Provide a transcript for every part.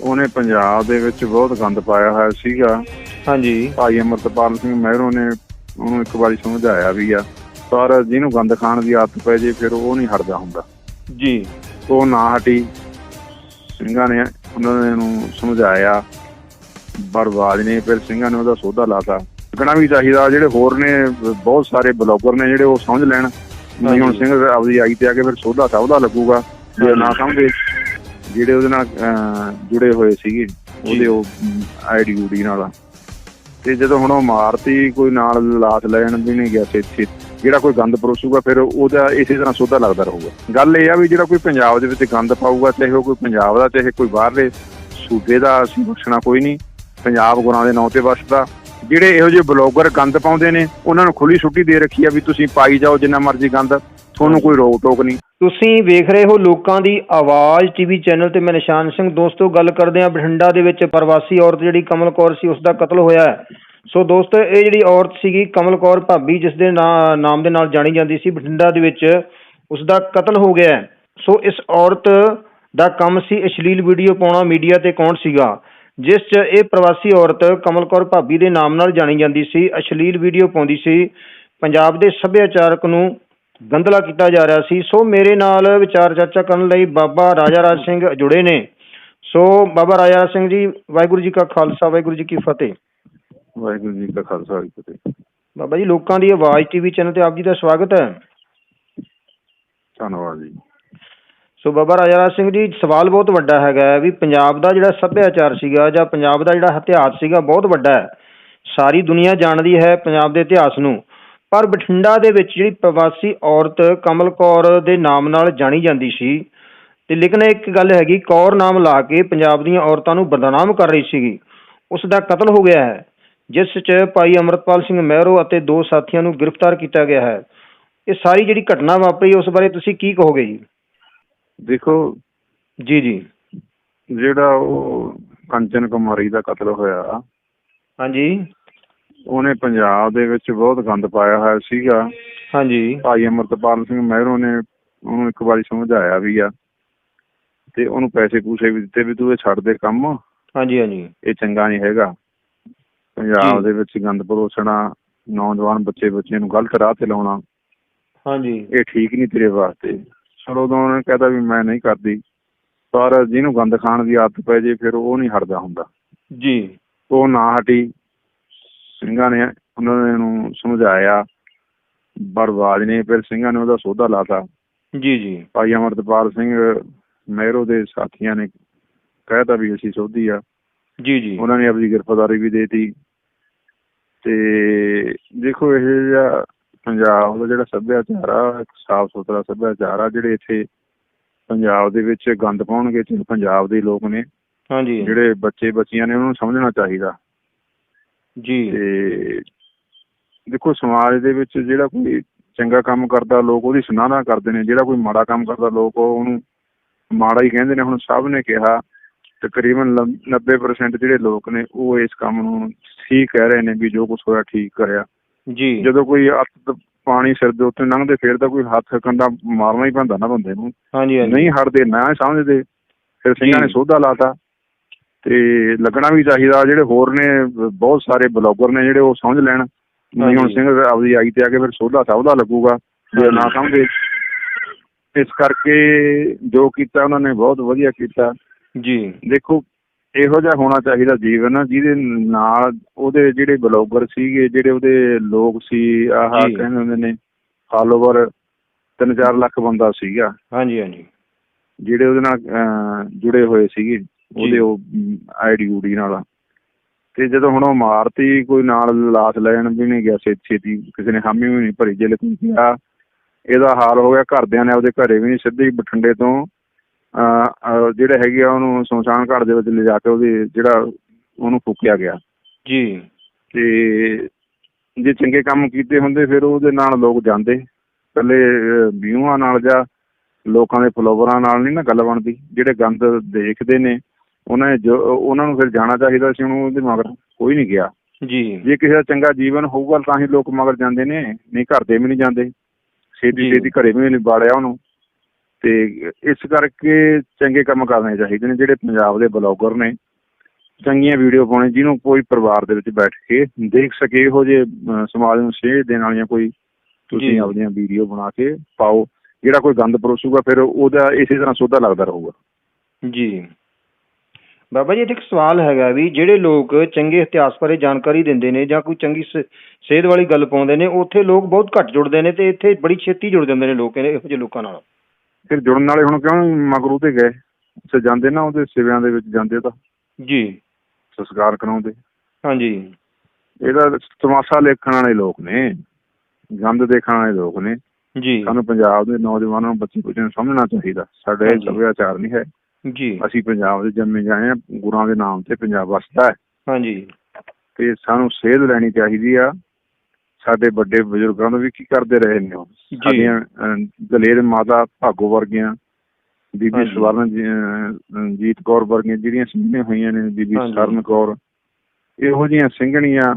ਉਹਨੇ ਪੰਜਾਬ ਦੇ ਵਿੱਚ ਬਹੁਤ ਗੰਦ ਪਾਇਆ ਹੋਇਆ ਸੀਗਾ। ਹਾਂਜੀ। ਭਾਈ ਅਮਰਤਪਾਲ ਸਿੰਘ ਮਹਿਰੋ ਨੇ ਉਹਨੂੰ ਇੱਕ ਵਾਰੀ ਸਮਝਾਇਆ ਵੀ ਆ ਪਰ ਜਿਹਨੂੰ ਗੰਦ ਖਾਣ ਦੀ ਆਦਤ ਪੈ ਜੇ ਫਿਰ ਉਹ ਨਹੀਂ ਹਟਦਾ ਹੁੰਦਾ। ਜੀ। ਉਹ ਨਾ ਹਟੀ। ਸਿੰਘਾਂ ਨੇ ਉਹਨਾਂ ਨੇ ਉਹਨੂੰ ਸਮਝਾਇਆ। ਬਰਬਾਦ ਨੇ ਫਿਰ ਸਿੰਘਾਂ ਨੇ ਉਹਦਾ ਸੋਧਾ ਲਾਤਾ। ਲੱਗਣਾ ਵੀ ਚਾਹੀਦਾ ਜਿਹੜੇ ਹੋਰ ਨੇ ਬਹੁਤ ਸਾਰੇ ਬਲੌਗਰ ਨੇ ਜਿਹੜੇ ਉਹ ਸਮਝ ਲੈਣ। ਨਹੀਂ ਹੁਣ। ਸਿੰਘ ਆਪਦੀ ਆਈ ਤੇ ਆ ਕੇ ਫਿਰ ਸੋਧਾ ਤਾਂ ਉਹਦਾ ਲੱਗੂਗਾ। ਜੇ ਨਾ ਸਮਝੇ ਜਿਹੜੇ ਉਹਦੇ ਨਾਲ ਜੁੜੇ ਹੋਏ ਸੀਗੇ ਉਹਦੇ ਉਹ ਆਈਡੀ ਊਡੀ ਨਾਲ ਤੇ ਜਦੋਂ ਹੁਣ ਉਹ ਮਾਰਤੀ ਕੋਈ ਨਾਲ ਲਾਤ ਲੈਣ ਵੀ ਨਹੀਂ ਗਿਆ ਇੱਥੇ ਜਿਹੜਾ ਕੋਈ ਗੰਦ ਪਰੋਸੂਗਾ ਫਿਰ ਉਹਦਾ ਇਸੇ ਤਰ੍ਹਾਂ ਸੋਧਾ ਲੱਗਦਾ ਰਹੂਗਾ। ਗੱਲ ਇਹ ਆ ਵੀ ਜਿਹੜਾ ਕੋਈ ਪੰਜਾਬ ਦੇ ਵਿੱਚ ਗੰਦ ਪਾਊਗਾ ਚਾਹੇ ਉਹ ਕੋਈ ਪੰਜਾਬ ਦਾ ਚਾਹੇ ਕੋਈ ਬਾਹਰਲੇ ਸੂਬੇ ਦਾ ਅਸੀਂ ਬਖਸ਼ਣਾ ਕੋਈ ਨਹੀਂ। ਪੰਜਾਬ ਗੁਰਾਂ ਦੇ ਨਾਂ ਤੇ ਵਸਦਾ। ਜਿਹੜੇ ਇਹੋ ਜਿਹੇ ਬਲੌਗਰ ਗੰਦ ਪਾਉਂਦੇ ਨੇ ਉਹਨਾਂ ਨੂੰ ਖੁੱਲੀ ਛੁੱਟੀ ਦੇ ਰੱਖੀ ਆ ਵੀ ਤੁਸੀਂ ਪਾਈ ਜਾਓ ਜਿੰਨਾ ਮਰਜ਼ੀ ਗੰਦ। ਤੁਹਾਨੂੰ ਕੋਈ ਰੋਕ ਟੋਕ ਨਹੀਂ। ਤੁਸੀਂ ਵੇਖ ਰਹੇ ਹੋ ਲੋਕਾਂ ਦੀ ਆਵਾਜ਼ ਟੀਵੀ ਚੈਨਲ ਤੇ ਮੈਂ ਨਿਸ਼ਾਨ ਸਿੰਘ ਦੋਸਤੋ ਗੱਲ ਕਰਦੇ ਹਾਂ ਬਠਿੰਡਾ ਦੇ ਵਿੱਚ ਪ੍ਰਵਾਸੀ ਔਰਤ ਜਿਹੜੀ ਕਮਲ ਕੌਰ ਸੀ ਉਸ ਦਾ ਕਤਲ ਹੋਇਆ ਹੈ। ਸੋ ਦੋਸਤੋ ਇਹ ਜਿਹੜੀ ਔਰਤ ਸੀਗੀ ਕਮਲ ਕੌਰ ਭਾਬੀ ਜਿਸ ਦੇ ਨਾਮ ਦੇ ਨਾਲ ਜਾਣੀ ਜਾਂਦੀ ਸੀ, ਬਠਿੰਡਾ ਦੇ ਵਿੱਚ ਉਸ ਦਾ ਕਤਲ ਹੋ ਗਿਆ ਸੋ ਇਸ ਔਰਤ ਦਾ ਕੰਮ ਸੀ ਅਸ਼ਲੀਲ ਵੀਡੀਓ ਪਾਉਣਾ ਮੀਡੀਆ ਤੇ ਕੌਣ ਸੀਗਾ, ਜਿਸ 'ਚ ਇਹ ਪ੍ਰਵਾਸੀ ਔਰਤ ਕਮਲ ਕੌਰ ਭਾਬੀ ਦੇ ਨਾਮ ਨਾਲ ਜਾਣੀ ਜਾਂਦੀ ਸੀ, ਅਸ਼ਲੀਲ ਵੀਡੀਓ ਪਾਉਂਦੀ ਸੀ। ਪੰਜਾਬ ਦੇ ਸੱਭਿਆਚਾਰਕ ਨੂੰ ਗੰਦਲਾ ਕੀਤਾ ਜਾ ਰਿਹਾ ਸੀ। ਸੋ ਮੇਰੇ ਨਾਲ ਵਿਚਾਰ ਚਰਚਾ ਕਰਨ ਲਈ ਬਾਬਾ ਰਾਜਾ ਰਾਜ ਸਿੰਘ ਜੁੜੇ ਨੇ। ਸੋ ਬਾਬਾ ਰਾਜਾ ਰਾਜ ਸਿੰਘ ਜੀ ਵਾਹਿਗੁਰੂ ਜੀ ਕਾ ਖਾਲਸਾ ਵਾਹਿਗੁਰੂ ਜੀ ਕੀ ਫਤਿਹ। ਵਾਹਿਗੁਰੂ ਜੀ ਕਾ ਖਾਲਸਾ ਵਾਹਿਗੁਰੂ ਜੀ ਕੀ ਫਤਿਹ। ਬਾਬਾ ਜੀ ਲੋਕਾਂ ਦੀ ਆਵਾਜ਼ ਟੀਵੀ ਚੈਨਲ ਤੇ ਆਪ ਜੀ ਦਾ ਸਵਾਗਤ ਹੈ। ਧੰਨਵਾਦ ਜੀ। ਸੋ ਬਾਬਾ ਰਾਜਾ ਰਾਜ ਸਿੰਘ ਜੀ ਸਵਾਲ ਬਹੁਤ ਵੱਡਾ ਹੈਗਾ ਵੀ ਪੰਜਾਬ ਦਾ ਜਿਹੜਾ ਸੱਭਿਆਚਾਰ ਸੀਗਾ ਜਾਂ ਪੰਜਾਬ ਦਾ ਜਿਹੜਾ ਇਤਿਹਾਸ ਸੀਗਾ ਬਹੁਤ ਵੱਡਾ ਹੈ। ਸਾਰੀ ਦੁਨੀਆ ਜਾਣਦੀ ਹੈ ਪੰਜਾਬ ਦੇ ਇਤਿਹਾਸ ਨੂੰ। ਪਰ ਬਠਿੰਡਾ ਦੇ ਵਿੱਚ ਜਿਹੜੀ ਪ੍ਰਵਾਸੀ ਔਰਤ ਕਮਲ ਕੌਰ ਦੇ ਨਾਮ ਨਾਲ ਜਾਣੀ ਜਾਂਦੀ ਸੀ ਤੇ ਲੇਕਿਨ ਇੱਕ ਗੱਲ ਹੈਗੀ ਕੌਰ ਨਾਮ ਲਾ ਕੇ ਪੰਜਾਬ ਦੀਆਂ ਔਰਤਾਂ ਨੂੰ ਬਦਨਾਮ ਕਰ ਰਹੀ ਸੀਗੀ। ਉਸ ਦਾ ਕਤਲ ਹੋ ਗਿਆ ਹੈ ਜਿਸ 'ਚ ਭਾਈ ਅਮਰਤਪਾਲ ਸਿੰਘ ਮਹਿਰੋ ਅਤੇ ਦੋ ਸਾਥੀਆਂ ਨੂੰ ਗ੍ਰਿਫਤਾਰ ਕੀਤਾ ਗਿਆ ਹੈ। ਇਹ ਸਾਰੀ ਜਿਹੜੀ ਘਟਨਾ ਵਾਪਰੀ ਉਸ ਬਾਰੇ ਤੁਸੀਂ ਕੀ ਕਹੋਗੇ ਜੀ? ਦੇਖੋ ਜੀ ਜੀ। ਜਿਹੜਾ ਉਹ ਕੰਚਨ ਕੁਮਾਰੀ ਦਾ ਕਤਲ ਹੋਇਆ ਹਾਂਜੀ। ਉਹਨੇ ਪੰਜਾਬ ਦੇ ਵਿੱਚ ਬਹੁਤ ਗੰਦ ਪਾਇਆ ਹੋਇਆ ਸੀਗਾ। ਹਾਂਜੀ। ਭਾਈ ਅਮਰਤਪਾਲ ਸਿੰਘ ਮਹਿਰੋ ਨੇ ਉਹਨੂੰ ਇੱਕ ਵਾਰੀ ਸਮਝਾਇਆ ਵੀ ਆ ਤੇ ਉਹਨੂੰ ਪੈਸੇ ਪੂਸੇ ਵੀ ਦਿੱਤੇ ਵੀ ਤੂੰ ਇਹ ਛੱਡ ਦੇ ਕੰਮ। ਹਾਂਜੀ ਹਾਂਜੀ। ਇਹ ਚੰਗਾ ਨਹੀਂ ਹੈਗਾ। ਪੰਜਾਬ। ਦੇ ਵਿੱਚ ਗੰਦ ਪਰੋਸਣਾ ਨੌਜਵਾਨ ਬੱਚੇ ਬੱਚੇ ਨੂੰ ਗਲਤ ਰਾਹ ਤੇ ਲਾਉਣਾ ਹਾਂਜੀ। ਇਹ ਠੀਕ ਨਹੀਂ ਤੇਰੇ ਵਾਸਤੇ। ਚਲੋ ਉਦੋਂ ਉਹਨੇ ਕਹਤਾ ਵੀ ਮੈਂ ਨਹੀਂ ਕਰਦੀ। ਪਰ ਜਿਹਨੂੰ ਗੰਦ ਖਾਣ ਦੀ ਆਦਤ ਪੈ ਜੇ ਫਿਰ ਉਹ ਨਹੀਂ ਹਟਦਾ ਹੁੰਦਾ। ਜੀ। ਉਹ ਨਾ ਹਟੀ। ਸਿੰਘਾਂ ਨੇ ਉਹਨਾਂ ਨੇ ਸਮਝਾਇਆ। ਬਰਬਾਦ ਨੇ ਫਿਰ ਸਿੰਘਾਂ ਨੇ ਉਹਦਾ ਸੋਧਾ ਲਾਤਾ। ਜੀ ਜੀ। ਭਾਈ ਅਮਰਤਪਾਲ ਸਿੰਘ ਮਹਿਰੋ ਦੇ ਸਾਥੀਆਂ ਨੇ ਕਹਿਤਾ ਵੀ ਅਸੀਂ ਸੋਧੀ ਆ। ਜੀ ਜੀ। ਉਹਨਾਂ ਨੇ ਆਪਣੀ ਗ੍ਰਿਫਤਾਰੀ ਵੀ ਦੇਤੀ। ਤੇ ਦੇਖੋ ਇਹ ਜਿਹੜਾ ਪੰਜਾਬ ਦਾ ਜਿਹੜਾ ਸੱਭਿਆਚਾਰ ਆ ਇੱਕ ਸਾਫ਼ ਸੁਥਰਾ ਸੱਭਿਆਚਾਰ ਆ ਜਿਹੜੇ ਇੱਥੇ ਪੰਜਾਬ ਦੇ ਵਿੱਚ ਗੰਦ ਪਾਉਣਗੇ ਤੇ ਪੰਜਾਬ ਦੇ ਲੋਕ ਨੇ ਹਾਂਜੀ। ਜਿਹੜੇ ਬੱਚੇ ਬੱਚੀਆਂ ਨੇ ਉਹਨਾਂ ਨੂੰ ਸਮਝਣਾ ਚਾਹੀਦਾ। ਜੀ। ਤੇ ਦੇਖੋ ਸਮਾਜ ਦੇ ਵਿੱਚ ਜਿਹੜਾ ਕੋਈ ਚੰਗਾ ਕੰਮ ਕਰਦਾ ਲੋਕ ਉਹਦੀ ਸੁਨਾਹਣਾ ਕਰਦੇ ਨੇ। ਜਿਹੜਾ ਕੋਈ ਮਾੜਾ ਕੰਮ ਕਰਦਾ ਲੋਕ ਉਹ ਉਹਨੂੰ ਮਾੜਾ ਹੀ ਕਹਿੰਦੇ ਨੇ। ਹੁਣ ਸਭ ਨੇ ਕਿਹਾ ਤਕਰੀਬਨ ਲੰ- 90% ਜਿਹੜੇ ਲੋਕ ਨੇ ਉਹ ਇਸ ਕੰਮ ਨੂੰ ਠੀਕ ਕਹਿ ਰਹੇ ਨੇ ਵੀ ਜੋ ਕੁਝ ਹੋਇਆ ਠੀਕ ਕਰਿਆ। ਜੀ। ਜਦੋਂ ਕੋਈ ਅੱਤ ਪਾਣੀ ਸਿਰ ਦੇ ਉੱਤੇ ਲੰਘਦੇ ਫਿਰ ਤਾਂ ਕੋਈ ਹੱਥ ਕੰਡਾ ਮਾਰਨਾ ਹੀ ਪੈਂਦਾ ਨਾ ਬੰਦੇ ਨੂੰ। ਹਾਂਜੀ ਹਾਂਜੀ। ਨਹੀਂ ਹਟਦੇ ਨਾ ਸਮਝਦੇ। ਫਿਰ ਸਿੰਘਾਂ ਨੇ। ਸੋਧਾ ਲਾਤਾ। ਤੇ ਲੱਗਣਾ ਵੀ ਚਾਹੀਦਾ। ਜਿਹੜੇ ਹੋਰ ਨੇ ਬਹੁਤ ਸਾਰੇ ਬਲੌਗਰ ਨੇ ਜਿਹੜੇ ਉਹ ਸਮਝ ਲੈਣ। ਨਹੀਂ ਹੁਣ। ਸਿੰਘ ਆਪਦੀ ਆਈ ਤੇ ਆ ਕੇ ਫਿਰ ਸੋਧਾ ਉਹਦਾ ਲੱਗੂਗਾ ਜੇ ਨਾ ਸਮਝੇ। ਇਸ ਕਰਕੇ ਜੋ ਕੀਤਾ ਉਹਨਾਂ ਨੇ ਬਹੁਤ ਵਧੀਆ ਕੀਤਾ। ਜੀ। ਦੇਖੋ ਇਹੋ ਜਿਹਾ ਹੋਣਾ ਚਾਹੀਦਾ ਜੀਵਨ ਜਿਹਦੇ ਨਾਲ ਉਹਦੇ ਜਿਹੜੇ ਬਲੌਗਰ ਸੀਗੇ ਜਿਹੜੇ ਉਹਦੇ ਲੋਕ ਸੀ ਆਹ। ਕਹਿੰਦੇ ਹੁੰਦੇ ਨੇ ਫਾਲੋਵਰ 3-4 ਲੱਖ ਬੰਦਾ ਸੀਗਾ। ਹਾਂਜੀ ਹਾਂਜੀ। ਜਿਹੜੇ ਉਹਦੇ ਨਾਲ ਜੁੜੇ ਹੋਏ ਸੀਗੇ। ਉਹਦੇ ਉਹ ਆਈਡੀ ਊਡੀ ਨਾਲ। ਤੇ ਜਦੋਂ ਹੁਣ ਉਹ ਮਾਰਤੀ ਕੋਈ ਨਾਲ ਲਾਤ ਲੈਣ ਵੀ ਨਹੀਂ ਗਿਆ ਛੇਤੀ ਛੇਤੀ ਕਿਸੇ ਨੇ ਹਾਮੀ ਵੀ ਨਹੀਂ ਭਰੀ ਜੇ ਲੇਕਿਨ ਕਿਹਾ ਇਹਦਾ ਹਾਲ ਹੋ ਗਿਆ ਘਰਦਿਆਂ ਨੇ ਉਹਦੇ ਘਰੇ ਵੀ ਨਹੀਂ ਸਿੱਧੇ ਬਠਿੰਡੇ ਤੋਂ ਜਿਹੜੇ ਹੈਗੇ ਆ ਉਹਨੂੰ ਸ਼ਮਸ਼ਾਨ ਘਾਟ ਦੇ ਵਿੱਚ ਲਿਜਾ ਕੇ ਉਹਦੇ ਜਿਹੜਾ ਉਹਨੂੰ ਫੂਕਿਆ ਗਿਆ। ਜੀ। ਤੇ ਜੇ ਚੰਗੇ ਕੰਮ ਕੀਤੇ ਹੁੰਦੇ ਫਿਰ ਉਹਦੇ ਨਾਲ ਲੋਕ ਜਾਂਦੇ। ਇਕੱਲੇ ਵਿਊਆਂ ਨਾਲ ਜਾਂ ਲੋਕਾਂ ਦੇ ਫਲੋਵਰਾਂ ਨਾਲ ਨਹੀਂ ਨਾ ਗੱਲ ਬਣਦੀ। ਜਿਹੜੇ ਗੰਦ ਦੇਖਦੇ ਨੇ ਉਹਨਾਂ ਨੇ ਜੋ ਉਹਨਾਂ ਨੂੰ ਫਿਰ ਜਾਣਾ ਚਾਹੀਦਾ ਸੀ ਉਹਨੂੰ ਉਹਦੇ ਮਗਰ ਕੋਈ ਨਹੀਂ ਗਿਆ। ਜੀ। ਜੇ ਕਿਸੇ ਦਾ ਚੰਗਾ ਜੀਵਨ ਹੋਊਗਾ ਤਾਂ ਹੀ ਲੋਕ ਮਗਰ ਜਾਂਦੇ ਨੇ ਨਹੀਂ ਘਰ ਦੇ ਵੀ ਨਹੀਂ ਜਾਂਦੇ। ਛੇਤੀ ਜੀ। ਛੇਤੀ ਘਰੇ ਵੀ ਨਹੀਂ ਬਾੜਿਆ ਉਹਨੂੰ। ਤੇ ਇਸ ਕਰਕੇ ਚੰਗੇ ਕੰਮ ਕਰਨੇ ਚਾਹੀਦੇ ਨੇ ਜਿਹੜੇ ਪੰਜਾਬ ਦੇ ਬਲੌਗਰ ਨੇ। ਚੰਗੀਆਂ ਵੀਡੀਓ ਪਾਉਣੇ ਜਿਹਨੂੰ ਕੋਈ ਪਰਿਵਾਰ ਦੇ ਵਿੱਚ ਬੈਠ ਕੇ ਦੇਖ ਸਕੇ ਇਹੋ ਅਹ, ਸਮਾਜ ਨੂੰ ਸੇਧ ਦੇਣ ਵਾਲੀਆਂ ਕੋਈ ਜੀ। ਤੁਸੀਂ ਆਪਣੀਆਂ ਵੀਡੀਓ ਬਣਾ ਕੇ ਪਾਓ। ਜਿਹੜਾ ਕੋਈ ਗੰਦ ਪਰੋਸੂਗਾ ਫਿਰ ਉਹਦਾ ਇਸੇ ਤਰ੍ਹਾਂ ਸੋਧਾ ਲੱਗਦਾ ਰਹੂਗਾ। ਜੀ। ਬਾਬਾ ਜੀ ਇੱਥੇ ਇੱਕ ਸਵਾਲ ਹੈਗਾ ਵੀ ਜਿਹੜੇ ਲੋਕ ਚੰਗੇ ਇਤਿਹਾਸ ਬਾਰੇ ਜਾਣਕਾਰੀ ਦਿੰਦੇ ਨੇ ਜਾਂ ਕੋਈ ਚੰਗੀ ਸ- ਸੇਧ ਵਾਲੀ ਗੱਲ ਪਾਉਂਦੇ ਨੇ ਉੱਥੇ ਲੋਕ ਬਹੁਤ ਘੱਟ ਜੁੜਦੇ ਨੇ ਤੇ ਇੱਥੇ ਬੜੀ ਛੇਤੀ ਜੁੜ ਜਾਂਦੇ ਨੇ ਲੋਕ ਇਹੋ ਜਿਹੇ ਲੋਕਾਂ ਨਾਲ। ਫਿਰ ਜੁੜਨ ਵਾਲੇ ਹੁਣ ਕਿਉਂ ਮਗਰੂ ਤੇ ਗਏ? ਉੱਥੇ ਜਾਂਦੇ ਨਾ ਉਹਦੇ ਸਿਵਿਆਂ ਦੇ ਵਿੱਚ ਜਾਂਦੇ ਤਾਂ। ਜੀ। ਸੰਸਕਾਰ ਕਰਾਉਂਦੇ। ਹਾਂਜੀ। ਇਹਦਾ ਤਮਾਸ਼ਾ ਦੇਖਣ ਵਾਲੇ ਲੋਕ ਨੇ ਗੰਦ ਦੇਖਣ ਵਾਲੇ ਲੋਕ ਨੇ। ਜੀ। ਸਾਨੂੰ ਪੰਜਾਬ ਦੇ ਨੌਜਵਾਨਾਂ ਨੂੰ ਬੱਚੇ ਬੱਚਿਆਂ ਨੂੰ ਸਮਝਣਾ ਚਾਹੀਦਾ। ਸਾਡਾ ਇਹ ਹਾਂਜੀ। ਸੱਭਿਆਚਾਰ ਨਹੀਂ ਹੈ। ਜੀ। ਅਸੀਂ ਪੰਜਾਬ ਦੇ ਜੰਮੇ ਜਾਏ ਆ ਗੁਰਾਂ ਦੇ ਨਾਮ ਤੇ ਪੰਜਾਬ ਵਸਦਾ ਹੈ। ਹਾਂਜੀ। ਤੇ ਸਾਨੂੰ ਸੇਧ ਲੈਣੀ ਚਾਹੀਦੀ ਆ। ਸਾਡੇ ਵੱਡੇ ਬਜ਼ੁਰਗਾਂ ਤੋਂ ਵੀ ਕੀ ਕਰਦੇ ਰਹੇ ਨੇ ਉਹ। ਸਾਡੀਆਂ ਦਲੇਰ ਮਾਤਾ ਭਾਗੋ ਵਰਗੀਆਂ ਬੀਬੀ। ਸਵਰਨ ਜੀਤ ਕੌਰ ਵਰਗੀਆਂ ਜਿਹੜੀਆਂ ਸਿੰਘਣੀਆਂ ਹੋਈਆਂ ਨੇ ਬੀਬੀ। ਸਰਨ ਕੌਰ ਇਹੋ ਜਿਹੀਆਂ ਸਿੰਘਣੀਆਂ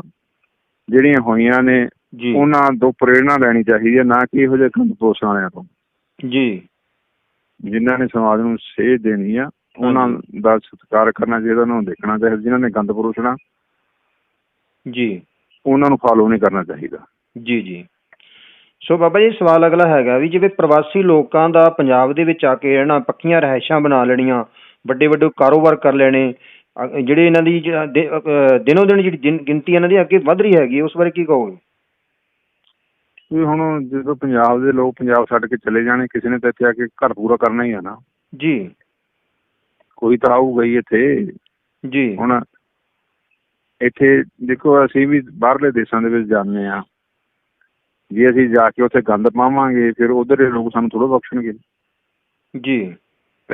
ਜਿਹੜੀਆਂ ਹੋਈਆਂ ਨੇ ਉਹਨਾਂ ਤੋਂ ਪ੍ਰੇਰਣਾ ਲੈਣੀ ਚਾਹੀਦੀ ਹੈ ਨਾ ਕਿ ਇਹੋ ਜਿਹੇ ਪੋਸਣ ਵਾਲਿਆਂ ਤੋਂ। ਜੀ। ਜਿਨ੍ਹਾਂ ਨੇ ਸਮਾਜ ਨੂੰ ਸੇਧ ਦੇਣੀ ਆ ਉਹਨਾਂ ਦਾ ਸਤਿਕਾਰ ਕਰਨਾ ਚਾਹੀਦਾ ਉਹਨਾਂ ਨੂੰ ਦੇਖਣਾ ਚਾਹੀਦਾ ਜਿਨ੍ਹਾਂ ਨੇ ਗੰਦ ਪਰੋਸਣਾ ਜੀ। ਉਹਨਾਂ ਨੂੰ ਫਾਲੋ ਨਹੀਂ ਕਰਨਾ ਚਾਹੀਦਾ। ਜੀ ਜੀ। ਸੋ ਬਾਬਾ ਜੀ ਸਵਾਲ ਅਗਲਾ ਹੈਗਾ ਵੀ ਜਿਵੇਂ ਪ੍ਰਵਾਸੀ ਲੋਕਾਂ ਦਾ ਪੰਜਾਬ ਦੇ ਵਿੱਚ ਆ ਕੇ ਰਹਿਣਾ ਪੱਕੀਆਂ ਰਹਿائشਾਂ ਬਣਾ ਲੈਣੀਆਂ ਵੱਡੇ ਵੱਡੇ ਕਾਰੋਬਾਰ ਕਰ ਲੈਣੇ ਜਿਹੜੇ ਇਹਨਾਂ ਦੀ ਦਿਨੋ ਦਿਨ ਜਿਹੜੀ ਗਿਣਤੀ ਇਹਨਾਂ ਦੀ ਅੱਗੇ ਵੱਧ ਰਹੀ ਹੈਗੀ ਉਸ ਬਾਰੇ ਕੀ ਕਹੋਗੇ? ਵੀ ਹੁਣ ਜਦੋਂ ਪੰਜਾਬ ਦੇ ਲੋਕ ਪੰਜਾਬ ਛੱਡ ਕੇ ਚਲੇ ਜਾਣੇ ਕਿਸੇ ਨੇ ਤਾਂ ਇੱਥੇ ਆ ਕੇ ਘਰ ਪੂਰਾ ਕਰਨਾ ਹੀ ਆ ਨਾ। ਜੀ। ਕੋਈ ਤਾਂ ਆਊਗਾ ਹੀ ਇੱਥੇ। ਜੀ। ਹੁਣ ਇੱਥੇ ਦੇਖੋ ਅਸੀਂ ਵੀ ਬਾਹਰਲੇ ਦੇਸ਼ਾਂ ਦੇ ਵਿੱਚ ਜਾਂਦੇ ਆ ਜੇ ਅਸੀਂ ਜਾ ਕੇ ਉੱਥੇ ਗੰਦ ਪਾਵਾਂਗੇ ਫਿਰ ਉਧਰ ਦੇ ਲੋਕ ਸਾਨੂੰ ਥੋੜਾ ਬਖਸ਼ਣਗੇ। ਜੀ।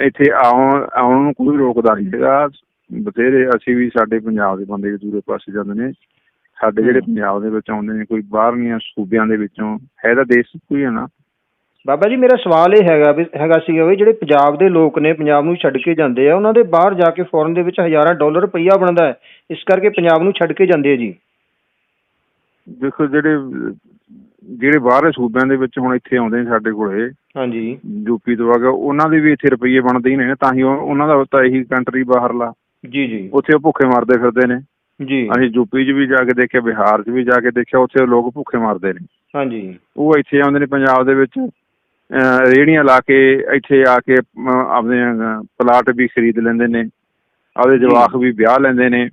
ਇੱਥੇ ਆਉਣ ਆਉਣ ਨੂੰ ਕੋਈ ਰੋਕਦਾ ਨਹੀਂ ਹੈਗਾ। ਬਥੇਰੇ ਅਸੀਂ ਵੀ ਸਾਡੇ ਪੰਜਾਬ ਦੇ ਬੰਦੇ ਵੀ ਦੂਰੇ ਪਾਸੇ ਜਾਂਦੇ ਨੇ। ਸਾਡੇ ਜਿਹੜੇ। ਪੰਜਾਬ ਦੇ ਵਿੱਚ ਆਉਂਦੇ ਨੇ ਕੋਈ ਬਾਹਰਲੀਆਂ ਸੂਬਿਆਂ ਦੇ ਵਿੱਚੋਂ ਹੈ ਤਾਂ ਦੇਸ਼ ਕੋਈ ਹੈ ਨਾ? ਬਾਬਾ ਜੀ ਮੇਰਾ ਸਵਾਲ ਇਹ ਹੈਗਾ ਵੀ ਹੈਗਾ ਸੀਗਾ ਵੀ ਜਿਹੜੇ ਪੰਜਾਬ ਦੇ ਲੋਕ ਨੇ ਪੰਜਾਬ ਨੂੰ ਛੱਡ ਕੇ ਜਾਂਦੇ ਆ ਉਹਨਾਂ ਦੇ ਬਾਹਰ ਜਾ ਕੇ ਫੋਰਨ ਦੇ ਵਿੱਚ ਹਜ਼ਾਰਾਂ ਡਾਲਰ ਰੁਪਈਆ ਬਣਦਾ ਹੈ। ਇਸ ਕਰਕੇ ਪੰਜਾਬ ਨੂੰ ਛੱਡ ਕੇ ਜਾਂਦੇ ਆ ਜੀ। ਦੇਖੋ ਜਿਹੜੇ ਜਿਹੜੇ ਬਾਹਰਲੇ ਸੂਬਿਆਂ ਦੇ ਵਿੱਚ ਹੁਣ ਇੱਥੇ ਆਉਂਦੇ ਨੇ ਸਾਡੇ ਕੋਲੇ ਹਾਂਜੀ। ਯੂਪੀ ਤੋਂ ਆ ਕੇ ਉਹਨਾਂ ਦੇ ਵੀ ਇੱਥੇ ਰੁਪਈਏ ਬਣਦੇ ਹੀ ਨੇ ਤਾਂ ਹੀ ਉਹ- ਉਹਨਾਂ ਦਾ ਤਾਂ ਇਹੀ ਕੰਟਰੀ ਬਾਹਰਲਾ। ਜੀ ਜੀ। ਉੱਥੇ ਉਹ ਭੁੱਖੇ ਮਰਦੇ ਫਿਰਦੇ ਨੇ। ਜੀ। ਅਸੀਂ ਯੂਪੀ 'ਚ ਵੀ ਜਾ ਕੇ ਦੇਖਿਆ ਬਿਹਾਰ 'ਚ ਵੀ ਜਾ ਕੇ ਦੇਖਿਆ ਉੱਥੇ ਲੋਕ ਭੁੱਖੇ ਮਰਦੇ ਨੇ। ਹਾਂਜੀ। ਉਹ ਇੱਥੇ ਆਉਂਦੇ ਨੇ ਪੰਜਾਬ ਦੇ ਵਿੱਚ ਅਹ ਰੇਹੜੀਆਂ ਲਾ ਕੇ ਇੱਥੇ ਆ ਕੇ ਆਪਣੇ ਪਲਾਟ ਵੀ ਖਰੀਦ ਲੈਂਦੇ ਨੇ। ਆਪਦੇ ਜਵਾਕ ਵੀ ਵਿਆਹ ਲੈਂਦੇ ਨੇ।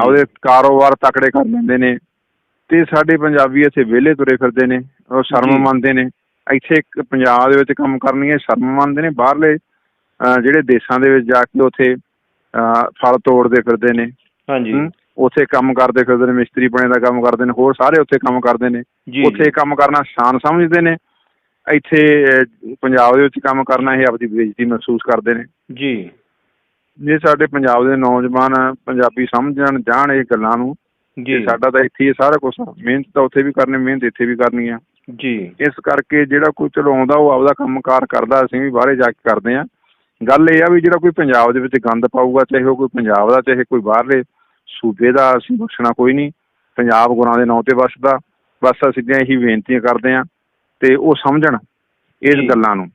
ਆਪਦੇ ਕਾਰੋਬਾਰ ਤਕੜੇ ਕਰ ਲੈਂਦੇ ਨੇ। ਤੇ ਸਾਡੇ ਪੰਜਾਬੀ ਇੱਥੇ ਵਿਹਲੇ ਤੁਰੇ ਫਿਰਦੇ ਨੇ ਉਹ ਸ਼ਰਮ। ਮੰਨਦੇ ਨੇ। ਇੱਥੇ ਪੰਜਾਬ ਦੇ ਵਿੱਚ ਕੰਮ ਕਰਨੀ ਹੈ ਸ਼ਰਮ ਮੰਨਦੇ ਨੇ। ਬਾਹਰਲੇ ਜਿਹੜੇ ਦੇਸ਼ਾਂ ਦੇ ਵਿੱਚ ਜਾ ਕੇ ਉੱਥੇ ਫਲ ਤੋੜਦੇ ਫਿਰਦੇ ਨੇ। ਹਾਂਜੀ। ਉੱਥੇ ਕੰਮ ਕਰਦੇ ਫਿਰਦੇ ਨੇ ਮਿਸਤਰੀ ਬਣੇ ਦਾ ਕੰਮ ਕਰਦੇ ਨੇ ਹੋਰ ਸਾਰੇ ਉੱਥੇ ਕੰਮ ਕਰਦੇ ਨੇ। ਜੀ ਉੱਥੇ ਕੰਮ ਕਰਨਾ ਸ਼ਾਨ ਸਮਝਦੇ ਨੇ। ਇੱਥੇ ਅਹ, ਪੰਜਾਬ ਦੇ ਵਿੱਚ ਕੰਮ ਕਰਨਾ ਇਹ ਆਪਦੀ ਬੇਇੱਜ਼ਤੀ ਮਹਿਸੂਸ ਕਰਦੇ ਨੇ। ਜੀ। ਜੇ ਸਾਡੇ ਪੰਜਾਬ ਦੇ ਨੌਜਵਾਨ ਪੰਜਾਬੀ ਸਮਝਣ ਜਾਣ ਇਹ ਗੱਲਾਂ ਨੂੰ ਜੀ। ਸਾਡਾ ਤਾਂ ਇੱਥੇ ਹੀ ਹੈ ਸਾਰਾ ਕੁਝ ਮਿਹਨਤ ਤਾਂ ਉੱਥੇ ਵੀ ਕਰਨੀ ਮਿਹਨਤ ਇੱਥੇ ਵੀ ਕਰਨੀ ਆ। ਜੀ। ਇਸ ਕਰਕੇ ਜਿਹੜਾ ਕੋਈ ਚਲੋ ਆਉਂਦਾ ਉਹ ਆਪਦਾ ਕੰਮਕਾਰ ਕਰਦਾ ਅਸੀਂ ਵੀ ਬਾਹਰੇ ਜਾ ਕੇ ਕਰਦੇ ਆ। ਗੱਲ ਇਹ ਆ ਵੀ ਜਿਹੜਾ ਕੋਈ ਪੰਜਾਬ ਦੇ ਵਿੱਚ ਗੰਦ ਪਾਊਗਾ ਚਾਹੇ ਉਹ ਕੋਈ ਪੰਜਾਬ ਦਾ ਚਾਹੇ ਕੋਈ ਬਾਹਰਲੇ ਸੂਬੇ ਦਾ ਅਸੀਂ ਬਖਸ਼ਣਾ ਕੋਈ ਨਹੀਂ ਪੰਜਾਬ ਗੁਰਾਂ ਦੇ ਨਾਂ ਤੇ ਵਸਦਾ ਬਸ ਅਸੀਂ ਤਾਂ ਇਹੀ ਬੇਨਤੀਆਂ ਕਰਦੇ ਆ ਤੇ ਉਹ ਸਮਝਣ ਇਸ। ਗੱਲਾਂ ਨੂੰ।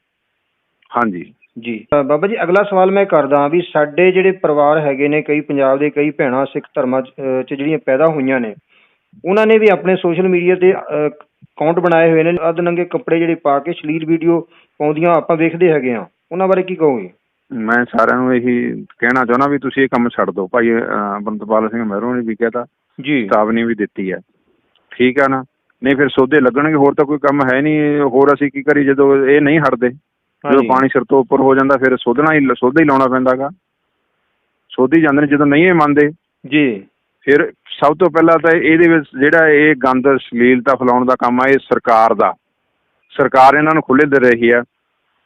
ਹਾਂਜੀ। ਜੀ। ਬਾਬਾ ਜੀ ਅਗਲਾ ਸਵਾਲ ਮੈਂ ਕਰਦਾ ਵੀ ਸਾਡੇ ਜਿਹੜੇ ਪਰਿਵਾਰ ਹੈਗੇ ਨੇ ਕਈ ਪੰਜਾਬ ਦੇ ਕਈ ਭੈਣਾਂ ਸਿੱਖ ਧਰਮਾਂ 'ਚ ਜਿਹੜੀਆਂ ਪੈਦਾ ਹੋਈਆਂ ਨੇ ਉਹਨਾਂ ਨੇ ਵੀ ਆਪਣੇ ਸੋਸ਼ਲ ਮੀਡੀਆ ਤੇ ਅਕਾਊਂਟ ਬਣਾਏ ਹੋਏ ਨੇ ਅੱਧ ਨੰਗੇ ਕੱਪੜੇ ਜਿਹੜੇ ਪਾ ਕੇ ਸ਼ਲੀਲ ਵੀਡੀਓ ਪਾਉਂਦੀਆਂ ਆਪਾਂ ਵੇਖਦੇ ਹੈਗੇ ਆ ਉਹਨਾਂ ਬਾਰੇ ਕੀ ਕਹੋਗੇ? ਮੈਂ ਸਾਰਿਆਂ ਨੂੰ ਇਹੀ ਕਹਿਣਾ ਚਾਹੁੰਦਾ ਵੀ ਤੁਸੀਂ ਇਹ ਕੰਮ ਛੱਡ ਦਿਓ। ਭਾਈ ਬੰਦਪਾਲ ਸਿੰਘ ਮਹਿਰੋਂ ਨੇ ਵੀ ਕਹਿਤਾ ਜੀ। ਚੇਤਾਵਨੀ ਵੀ ਦਿੱਤੀ ਹੈ। ਠੀਕ ਆ ਨਾ? ਨਹੀਂ ਫਿਰ ਸੋਧੇ ਲੱਗਣਗੇ ਹੋਰ ਤਾਂ ਕੋਈ ਕੰਮ ਹੈ ਨਹੀਂ। ਹੋਰ ਅਸੀਂ ਕੀ ਕਰੀ ਜਦੋਂ ਇਹ ਨਹੀਂ ਹਟਦੇ? ਜਦੋਂ। ਪਾਣੀ ਸਿਰ ਤੋਂ ਉੱਪਰ ਹੋ ਜਾਂਦਾ ਫਿਰ ਸੋਧਣਾ ਹੀ ਸੋਧਾ ਹੀ ਲਾਉਣਾ ਪੈਂਦਾਗਾ ਸੋਧੀ ਜਾਂਦੇ ਨੇ ਜਦੋਂ ਨਹੀਂ ਇਹ ਮੰਨਦੇ ਜੀ। ਫਿਰ ਸਭ ਤੋਂ ਪਹਿਲਾਂ ਤਾਂ ਇਹਦੇ ਵਿੱਚ ਜਿਹੜਾ ਇਹ ਗੰਦ ਅਸ਼ਲੀਲਤਾ ਫੈਲਾਉਣ ਦਾ ਕੰਮ ਆ ਇਹ ਸਰਕਾਰ ਦਾ। ਸਰਕਾਰ ਇਹਨਾਂ ਨੂੰ ਖੁੱਲ੍ਹੇ ਦੇ ਰਹੀ ਆ।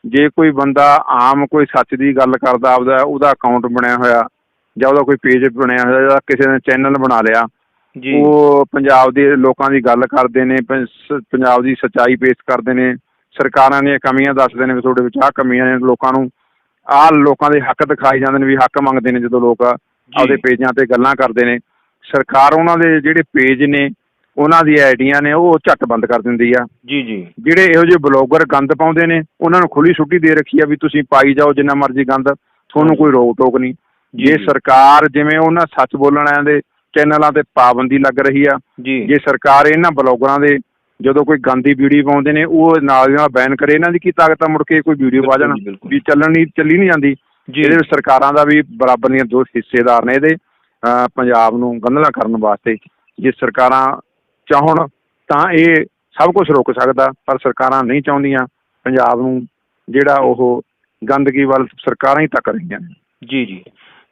ਜੇ ਕੋਈ ਬੰਦਾ ਆਮ ਕੋਈ ਸੱਚ ਦੀ ਗੱਲ ਕਰਦਾ ਆਪਦਾ ਉਹਦਾ ਅਕਾਊਂਟ ਬਣਿਆ ਹੋਇਆ ਜਾਂ ਉਹਦਾ ਕੋਈ ਪੇਜ ਬਣਿਆ ਹੋਇਆ ਜਾਂ ਕਿਸੇ ਨੇ ਚੈਨਲ ਬਣਾ ਲਿਆ ਜੀ। ਉਹ ਪੰਜਾਬ ਦੇ ਲੋਕਾਂ ਦੀ ਗੱਲ ਕਰਦੇ ਨੇ ਪੰਜਾਬ ਦੀ ਸੱਚਾਈ ਪੇਸ਼ ਕਰਦੇ ਨੇ। ਸਰਕਾਰਾਂ ਦੀਆਂ ਕਮੀਆਂ ਦੱਸਦੇ ਨੇ ਵੀ ਤੁਹਾਡੇ ਵਿੱਚ ਆਹ ਕਮੀਆਂ ਨੇ ਲੋਕਾਂ ਨੂੰ ਆਹ ਲੋਕਾਂ ਦੇ ਹੱਕ ਦਿਖਾਈ ਜਾਂਦੇ ਨੇ ਵੀ ਹੱਕ ਮੰਗਦੇ ਨੇ ਜਦੋਂ ਲੋਕ ਆਪਦੇ ਪੇਜਾਂ ਤੇ ਗੱਲਾਂ ਕਰਦੇ ਨੇ। ਸਰਕਾਰ ਉਹਨਾਂ ਦੇ ਜਿਹੜੇ ਪੇਜ ਨੇ ਉਹਨਾਂ ਦੀ ਆਈਡੀਆਂ ਨੇ ਉਹ ਝੱਟ ਬੰਦ ਕਰ ਦਿੰਦੀ ਆ। ਜੀ ਜੀ। ਜਿਹੜੇ ਇਹੋ ਜਿਹੇ ਬਲੌਗਰ ਗੰਦ ਪਾਉਂਦੇ ਨੇ ਉਹਨਾਂ ਨੂੰ ਖੁੱਲੀ ਛੁੱਟੀ ਦੇ ਰੱਖੀ ਆ ਵੀ ਤੁਸੀਂ ਪਾਈ ਜਾਓ ਜਿੰਨਾ ਮਰਜ਼ੀ ਗੰਦ ਤੁਹਾਨੂੰ ਕੋਈ ਰੋਕ ਟੋਕ ਨਹੀਂ। ਜੀ। ਸਰਕਾਰ ਜਿਵੇਂ ਉਹਨਾਂ ਸੱਚ ਬੋਲਣ ਵਾਲਿਆਂ ਦੇ ਚੈਨਲਾਂ ਤੇ ਪਾਬੰਦੀ ਲੱਗ ਰਹੀ ਆ ਜੀ। ਸਰਕਾਰ ਇਹਨਾਂ ਬਲੌਗਰਾਂ ਦੇ ਜਦੋਂ ਕੋਈ ਗੰਦੀ ਵੀਡੀਓ ਪਾਉਂਦੇ ਨੇ ਉਹ ਨਾਲ ਦੀ ਨਾਲ ਬੈਨ ਕਰੇ ਇਹਨਾਂ ਦੀ ਕੀ ਤਾਕਤ ਆ ਮੁੜ ਕੇ ਕੋਈ ਵੀਡੀਓ ਪਾ ਜਾਣ। ਵੀ ਚੱਲਣ ਨਹੀਂ ਚੱਲੀ ਨਹੀਂ ਜਾਂਦੀ। ਇਹਦੇ ਵਿੱਚ ਸਰਕਾਰਾਂ ਦਾ ਵੀ ਬਰਾਬਰ ਦੀਆਂ ਦੋ ਹਿੱਸੇਦਾਰ ਨੇ ਇਹਦੇ ਪੰਜਾਬ ਨੂੰ ਗੰਧਲਾ ਕਰਨ ਵਾਸਤੇ ਜੇ ਸਰਕਾਰਾਂ ਚਾਹਣ ਤਾਂ ਇਹ ਸਭ ਕੁਝ ਰੋਕ ਸਕਦਾ, ਪਰ ਸਰਕਾਰਾਂ ਨਹੀਂ ਚਾਹੁੰਦੀਆਂ ਪੰਜਾਬ ਨੂੰ, ਜਿਹੜਾ ਉਹ ਗੰਦਗੀ ਵੱਲ ਸਰਕਾਰਾਂ ਹੀ ਤੱਕ ਰਹੀਆਂ ਨੇ। ਜੀ ਜੀ।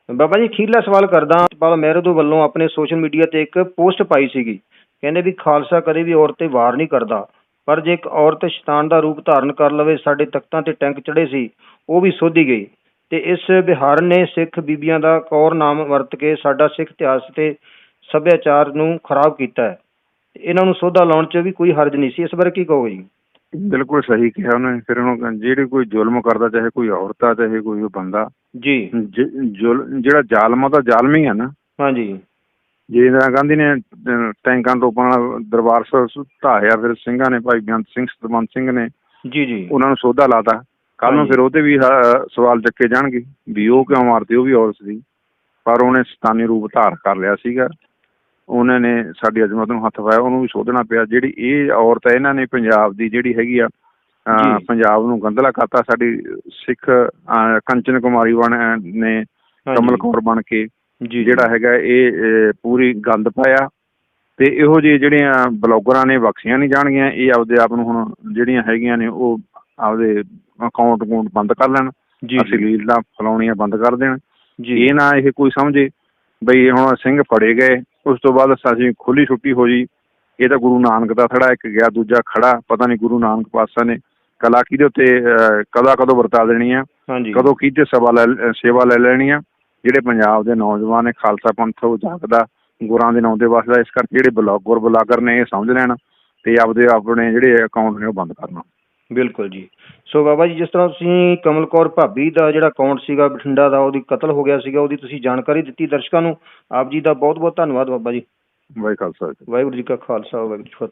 ਬਾਬਾ ਜੀ, ਅਖੀਰਲਾ ਸਵਾਲ ਕਰਦਾ ਪਾਲ ਮਹਿਰਦੂ ਵੱਲੋਂ ਆਪਣੇ ਸੋਸ਼ਲ ਮੀਡੀਆ ਤੇ ਇੱਕ ਪੋਸਟ ਪਾਈ ਸੀਗੀ। ਕਹਿੰਦੇ ਵੀ ਖਾਲਸਾ ਕਦੇ ਵੀ ਔਰਤ ਤੇ ਵਾਰ ਨਹੀਂ ਕਰਦਾ, ਪਰ ਜੇ ਇੱਕ ਔਰਤ ਸ਼ੈਤਾਨ ਦਾ ਰੂਪ ਧਾਰਨ ਕਰ ਲਵੇ, ਸਾਡੇ ਤਖਤਾਂ ਤੇ ਟੈਂਕ ਚੜੇ ਸੀ, ਉਹ ਵੀ ਸੋਧੀ ਗਈ। ਤੇ ਇਸ ਬਿਹਾਰ ਨੇ ਸਿੱਖ ਬੀਬੀਆਂ ਦਾ ਕੌਰ ਨਾਮ ਵਰਤ ਕੇ ਸਾਡਾ ਸਿੱਖ ਇਤਿਹਾਸ ਤੇ ਸੱਭਿਆਚਾਰ ਨੂੰ ਖਰਾਬ ਕੀਤਾ ਹੈ। ਇਹਨਾਂ ਨੂੰ ਸੋਧਾ ਲਾਉਣ 'ਚ ਵੀ ਕੋਈ ਹਰਜ ਨਹੀਂ ਸੀ। ਇਸ ਬਾਰੇ ਕੀ ਕਹੋਗੇ ਜੀ? ਬਿਲਕੁਲ ਸਹੀ ਕਿਹਾ ਉਹਨੇ। ਫਿਰ ਉਹਨੂੰ ਜਿਹੜੇ ਕੋਈ ਜ਼ੁਲਮ ਕਰਦਾ ਚਾਹੇ ਕੋਈ ਔਰਤ ਆ ਚਾਹੇ ਕੋਈ ਬੰਦਾ ਜੀ। ਜ- ਜ਼ੁਲ- ਜਿਹੜਾ ਜ਼ਾਲਮ ਆ ਉਹ ਤਾਂ ਜ਼ਾਲਮ ਹੀ ਆ ਨਾ। ਹਾਂਜੀ ਜੇ। ਇੰਦਰਾ ਗਾਂਧੀ ਨੇ ਅਹ, ਟੈਂਕਾਂ ਤੋਪਾਂ ਨਾਲ ਦਰਬਾਰ ਸਾਹਿਬ ਢਾਹਿਆ ਫਿਰ ਸਿੰਘਾਂ ਨੇ ਭਾਈ ਬੇਅੰਤ ਸਿੰਘ ਸਤਵੰਤ ਸਿੰਘ ਨੇ ਜੀ ਜੀ। ਉਹਨਾਂ ਨੂੰ ਸੋਧਾ ਲਾਤਾ। ਕੱਲ ਨੂੰ ਹਾਂਜੀ। ਫਿਰ ਉਹਤੇ ਵੀ ਅਹ, ਸਵਾਲ ਚੱਕੇ ਜਾਣਗੇ ਵੀ ਉਹ ਕਿਉਂ ਮਾਰਦੇ ਉਹ ਵੀ ਔਰਤ ਸੀ। ਪਰ ਉਹਨੇ ਸਤਾਨੀ ਰੂਪ ਧਾਰ ਕਰ ਲਿਆ ਸੀਗਾ। ਉਹਨਾਂ ਨੇ ਸਾਡੀ ਅਜ਼ਮਤ ਨੂੰ ਹੱਥ ਪਾਇਆ ਉਹਨੂੰ ਵੀ ਸੋਧਣਾ ਪਿਆ। ਜਿਹੜੀ ਇਹ ਔਰਤ ਹੈ ਇਹਨਾਂ ਨੇ ਪੰਜਾਬ ਦੀ ਜਿਹੜੀ ਹੈਗੀ ਆ। ਪੰਜਾਬ ਨੂੰ ਗੰਦਲਾ ਕਰਤਾ। ਸਾਡੀ ਸਿੱਖ ਕੰਚਨ ਕੁਮਾਰੀ ਬਣ ਨੇ। ਕਮਲ ਕੌਰ ਬਣ ਕੇ ਜਿਹੜਾ ਹੈਗਾ ਇਹ ਪੂਰੀ ਗੰਦ ਪਾਇਆ। ਤੇ ਇਹੋ ਜਿਹੇ ਜਿਹੜੀਆਂ ਬਲੌਗਰਾਂ ਨੇ ਬਖਸ਼ੀਆਂ ਨਹੀਂ ਜਾਣਗੀਆਂ। ਇਹ ਆਪਦੇ ਆਪ ਨੂੰ ਹੁਣ ਜਿਹੜੀਆਂ ਹੈਗੀਆਂ ਨੇ ਉਹ ਆਪਦੇ ਅਕਾਊਂਟ ਅਕਾਊਂਟ ਬੰਦ ਕਰ ਲੈਣ। ਜੀ ਅਸ਼ਲੀਲਤਾ ਫਲਾਉਣੀਆਂ ਬੰਦ ਕਰ ਦੇਣ। ਜੀ। ਇਹ ਨਾ ਇਹ ਕੋਈ ਸਮਝੇ ਬਈ ਹੁਣ ਸਿੰਘ ਫੜੇ ਗਏ। ਉਸ ਤੋਂ ਬਾਅਦ ਅਸੀਂ ਖੁੱਲੀ ਛੁੱਟੀ ਹੋ ਜੀ ਇਹ ਤਾਂ ਗੁਰੂ ਨਾਨਕ ਦਾ ਥੜਾ ਇੱਕ ਗਿਆ ਦੂਜਾ ਖੜਾ। ਪਤਾ ਨਹੀਂ ਗੁਰੂ ਨਾਨਕ ਪਾਤਸ਼ਾਹ ਨੇ ਕਲਾ ਕਿਹਦੇ ਉੱਤੇ ਕਦਾ ਕਦੋਂ ਵਰਤਾ ਦੇਣੀ ਆ? ਕਦੋਂ ਕਿਹਦੇ ਸੇਵਾ ਲੈ ਸੇਵਾ ਲੈ ਲੈਣੀ ਆ? ਜਿਹੜੇ ਪੰਜਾਬ ਦੇ ਨੌਜਵਾਨ ਨੇ ਖਾਲਸਾ ਪੰਥ ਉਹ ਜਾਗਦਾ ਗੁਰਾਂ ਦੇ ਨਾਂ ਦੇ ਵਸਦਾ ਇਸ ਕਰਕੇ ਜਿਹੜੇ ਬਲੌਗਰ ਬਲਾਗਰ ਨੇ ਇਹ ਸਮਝ ਲੈਣ ਤੇ ਆਪਦੇ ਆਪਣੇ ਜਿਹੜੇ ਅਕਾਊਂਟ ਨੇ ਉਹ ਬੰਦ ਕਰਨ। ਬਿਲਕੁਲ ਜੀ। ਸੋ ਬਾਬਾ ਜੀ ਜਿਸ ਤਰ੍ਹਾਂ ਤੁਸੀਂ ਕਮਲ ਕੌਰ ਭਾਬੀ ਦਾ ਜਿਹੜਾ ਅਕਾਊਂਟ ਸੀਗਾ ਬਠਿੰਡਾ ਦਾ ਉਹਦੀ ਕਤਲ ਹੋ ਗਿਆ ਸੀਗਾ ਉਹਦੀ ਤੁਸੀਂ ਜਾਣਕਾਰੀ ਦਿੱਤੀ ਦਰਸ਼ਕਾਂ ਨੂੰ ਆਪ ਜੀ ਦਾ ਬਹੁਤ ਬਹੁਤ ਧੰਨਵਾਦ ਬਾਬਾ ਜੀ। ਬਾਈ ਖਾਲਸਾ ਵਾਹਿਗੁਰੂ ਜੀ ਕਾ ਖਾਲਸਾ ਵਾਹਿਗੁਰੂ ਜੀ ਕੀ ਫਤਿਹ।